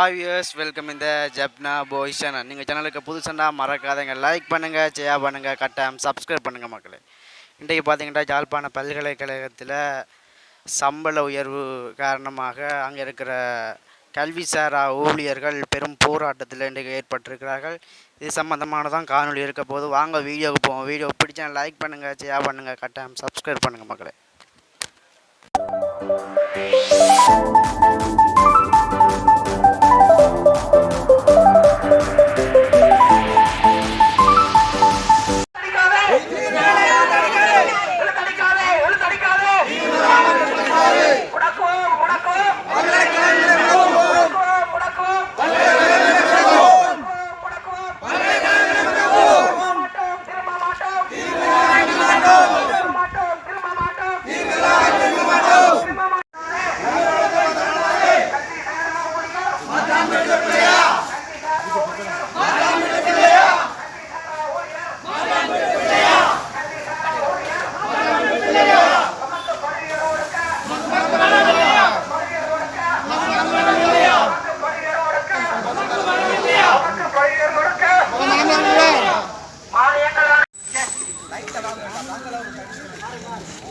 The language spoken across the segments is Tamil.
ஃபைவ் இயர்ஸ் வெல்கம் இந்த ஜப்னா பாய் சேனல் நீங்கள் சேனலுக்கு புதுசுனா மறக்காதங்க. லைக் பண்ணுங்கள் ஷேர் பண்ணுங்கள் கட்டாயம் சப்ஸ்கிரைப் பண்ணுங்கள் மக்களே. இன்றைக்கு பார்த்தீங்கன்னா யாழ்ப்பாண பல்கலைக்கழகத்தில் சம்பள உயர்வு காரணமாக அங்கே இருக்கிற கல்விசாரா ஊழியர்கள் பெரும் போராட்டத்தில் இன்றைக்கு ஏற்பட்டிருக்கிறார்கள். இது சம்மந்தமானதான் காணொளி இருக்க போது வாங்க வீடியோவுக்கு போவோம். வீடியோ பிடிச்சா லைக் பண்ணுங்கள் ஷேர் பண்ணுங்கள் கட்டாயம் சப்ஸ்கிரைப் பண்ணுங்கள் மக்களே.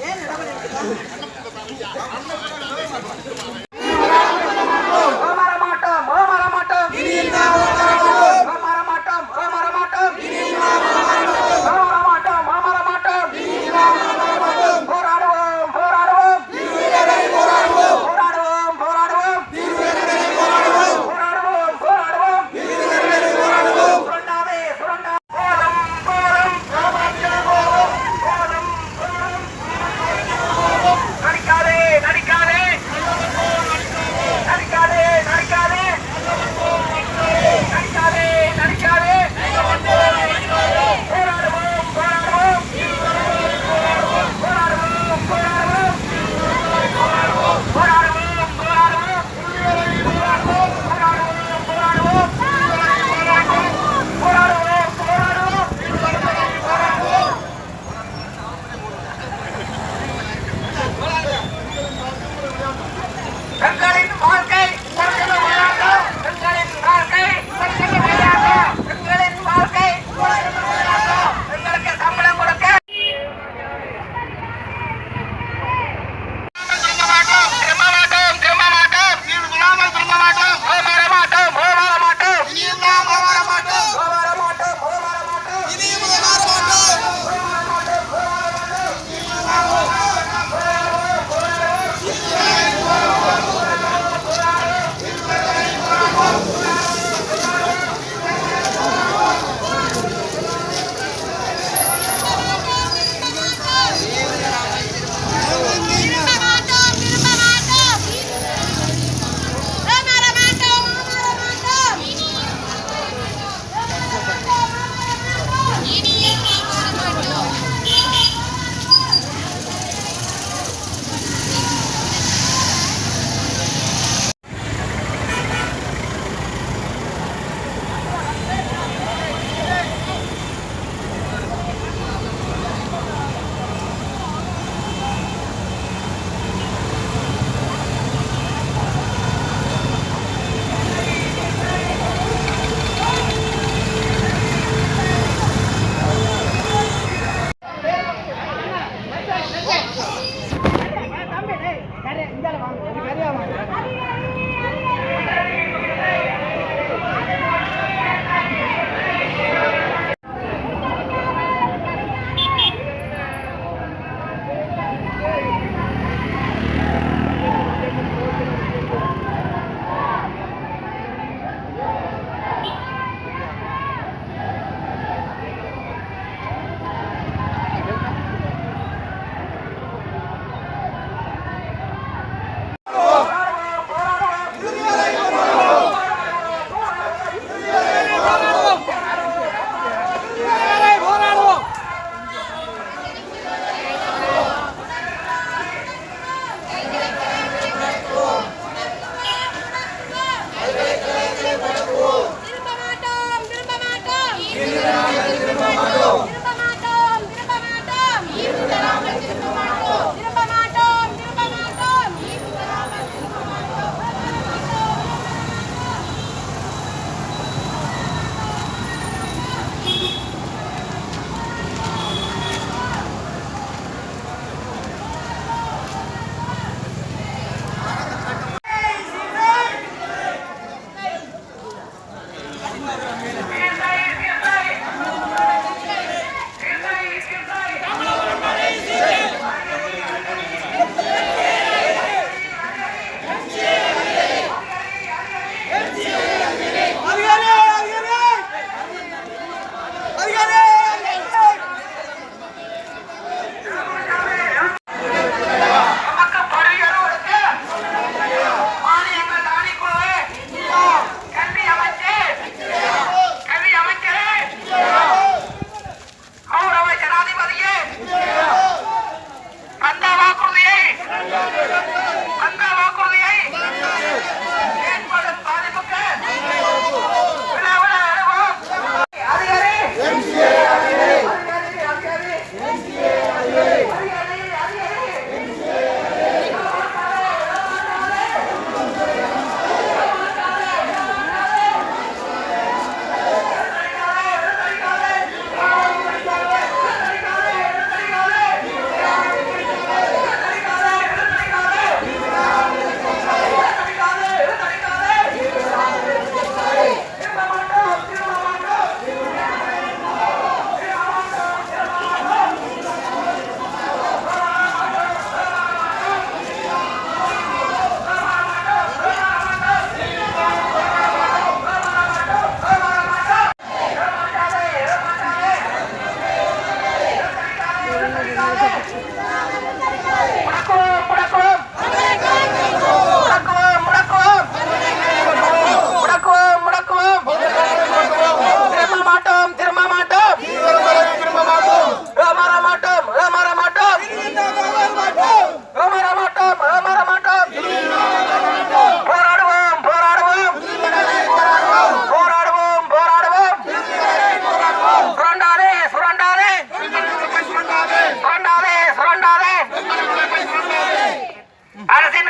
ஏன்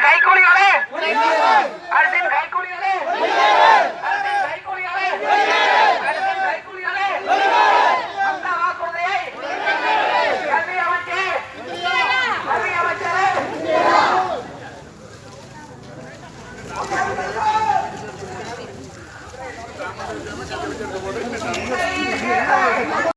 கைகூலிகளே அரசின்